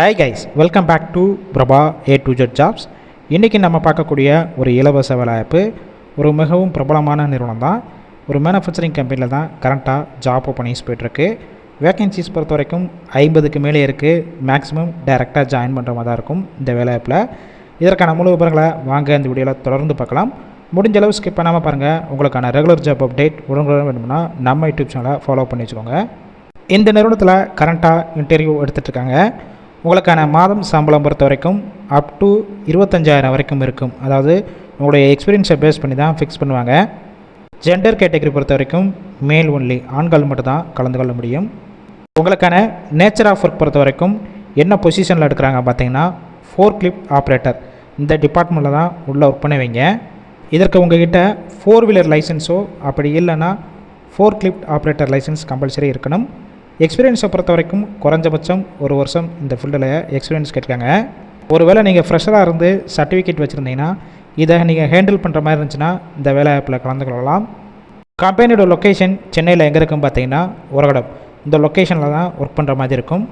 Hi guys welcome back to Prabha A to Z jobs இன்றைக்கி நம்ம பார்க்கக்கூடிய ஒரு இலவச வேலைவாய்ப்பு ஒரு மிகவும் பிரபலமான நிறுவனம் தான். ஒரு மேனுஃபேக்சரிங் கம்பெனியில் தான் கரண்ட்டாக ஜாப் ஓப்பனிங்ஸ் போய்ட்டுருக்கு. வேகன்சிஸ் பொறுத்த வரைக்கும் ஐம்பதுக்கு மேலே இருக்குது மேக்ஸிமம் டைரெக்டாக ஜாயின் பண்ணுற மாதிரி தான் இருக்கும் இந்த வேலைவாய்ப்பில் இதற்கான முழு விவரங்களை வாங்க இந்த வீடியோவில் தொடர்ந்து பார்க்கலாம். முடிஞ்ச அளவு ஸ்கிப் பண்ணாமல் பாருங்கள் உங்களுக்கான ரெகுலர் ஜாப் அப்டேட் உடனுக்குடன் வேணும்னா நம்ம யூடியூப் சேனலை ஃபாலோ பண்ணி வச்சுக்கோங்க. இந்த நிறுவனத்தில் கரண்ட்டாக இன்டர்வியூ எடுத்துகிட்ருக்காங்க உங்களுக்கான மாதம் சம்பளம் பொறுத்த வரைக்கும் அப் டு இருபத்தஞ்சாயிரம் வரைக்கும் இருக்கும். அதாவது உங்களுடைய எக்ஸ்பீரியன்ஸை பேஸ் பண்ணி தான் ஃபிக்ஸ் பண்ணுவாங்க. ஜெண்டர் கேட்டகரி பொறுத்த வரைக்கும் மேல் ஒன்லி ஆண்கள் மட்டும்தான் கலந்து கொள்ள முடியும். உங்களுக்கான நேச்சர் ஆஃப் ஒர்க் பொறுத்த வரைக்கும் என்ன பொசிஷனில் எடுக்கிறாங்க பார்த்தீங்கன்னா ஃபோர் கிளிப் ஆப்ரேட்டர் இந்த டிபார்ட்மெண்ட்டில் தான் உள்ளே ஒர்க் பண்ணுவீங்க இதற்கு உங்ககிட்ட ஃபோர் வீலர் லைசன்ஸோ அப்படி இல்லைன்னா forklift operator licence compulsory இருக்கணும். எக்ஸ்பீரியன்ஸை பொறுத்த வரைக்கும் குறைஞ்சபட்சம் ஒரு வருஷம் இந்த ஃபீல்டில் எக்ஸ்பீரியன்ஸ் கேட்காங்க ஒருவேளை நீங்கள் ஃப்ரெஷராக இருந்து சர்டிஃபிகேட் வச்சுருந்தீங்கன்னா இதை நீங்கள் ஹேண்டில் பண்ணுற மாதிரி இருந்துச்சுன்னா இந்த வேலை ஆப்பில் கலந்து கொள்ளலாம். கம்பெனியோட லொக்கேஷன் சென்னையில் எங்கே இருக்குன்னு பார்த்தீங்கன்னா உரகடம். இந்த லொக்கேஷனில் தான் ஒர்க் பண்ணுற மாதிரி இருக்கும்.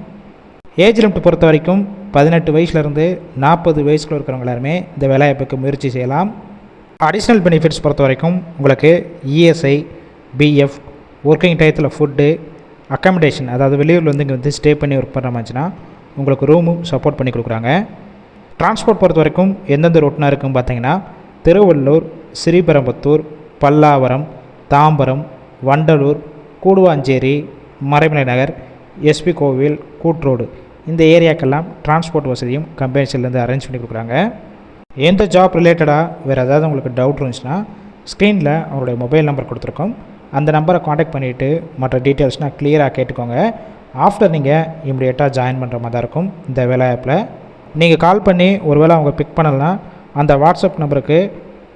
ஏஜ் லிமிட் பொறுத்த வரைக்கும் பதினெட்டு வயசுலேருந்து நாற்பது வயசுக்குள்ள இருக்கிறவங்க எல்லாருமே இந்த வேலைவாய்ப்புக்கு முயற்சி செய்யலாம். அடிஷ்னல் பெனிஃபிட்ஸ் பொறுத்த வரைக்கும் உங்களுக்கு இஎஸ்ஐ பிஎஃப் ஒர்க்கிங் டயத்தில் ஃபுட்டு அக்காமடேஷன் அதாவது வெளியூரில் வந்து இங்கே வந்து ஸ்டே பண்ணி ஒர்க் பண்ணுற மாதிரிச்சுன்னா உங்களுக்கு ரூமும் சப்போர்ட் பண்ணி கொடுக்குறாங்க. டிரான்ஸ்போர்ட் பொறுத்த வரைக்கும் எந்தெந்த ரூட்னா இருக்குன்னு பார்த்தீங்கன்னா திருவள்ளூர் ஸ்ரீபெரம்பத்தூர் பல்லாவரம் தாம்பரம் வண்டலூர் கூடுவாஞ்சேரி மறைமலை நகர் எஸ்பி கோவில் கூட்ரோடு. இந்த ஏரியாக்கெல்லாம் டிரான்ஸ்போர்ட் வசதியும் கம்பெனிஸ்லேருந்து அரேஞ்ச் பண்ணி கொடுக்குறாங்க. எந்த ஜாப் ரிலேட்டடாக வேறு ஏதாவது உங்களுக்கு டவுட் இருந்துச்சுன்னா ஸ்க்ரீனில் அவருடைய மொபைல் நம்பர் கொடுத்துருக்கோம். அந்த நம்பரை காண்டாக்ட் பண்ணிவிட்டு மற்ற டீட்டெயில்ஸ்னால் கிளியராக கேட்டுக்கோங்க. ஆஃப்டர் நீங்கள் இம்மிடியேட்டாக ஜாயின் பண்ணுற மாதிரி தான் இருக்கும் இந்த வேலை ஆப்பில் நீங்கள் கால் பண்ணி ஒருவேளை அவங்க பிக் பண்ணலன்னா அந்த வாட்ஸ்அப் நம்பருக்கு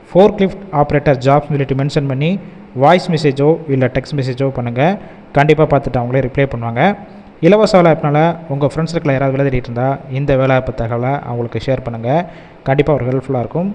ஃபோர் கிளிஃப்ட் ஆப்ரேட்டர் ஜாப் சொல்லிட்டு மென்ஷன் பண்ணி வாய்ஸ் மெசேஜோ இல்லை டெக்ஸ்ட் மெசேஜோ பண்ணுங்கள் கண்டிப்பாக பார்த்துட்டு அவங்களே ரிப்ளை பண்ணுவாங்க. இலவச வேலை ஆப்னால் உங்கள் ஃப்ரெண்ட்ஸ் சர்க்கிள் யாராவது விளையாடிட்டு இருந்தால் இந்த வேலை ஆப் தகவலை அவங்களுக்கு ஷேர் பண்ணுங்கள் கண்டிப்பாக ஒரு ஹெல்ப்ஃபுல்லாக இருக்கும்.